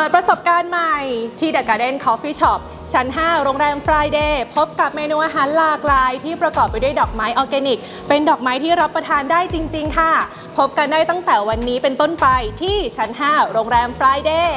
ปิดประสบการณ์ใหม่ที่ The Garden Coffee Shop ชั้น 5 โรงแรม Friday พบกับเมนูอาหารหลากหลาย ที่ประกอบไปด้วยดอกไม้ออร์แกนิก เป็นดอกไม้ที่รับประทานได้จริง ๆ ค่ะ พบกันได้ตั้งแต่วันนี้เป็นต้นไปที่ชั้น 5 โรงแรม Friday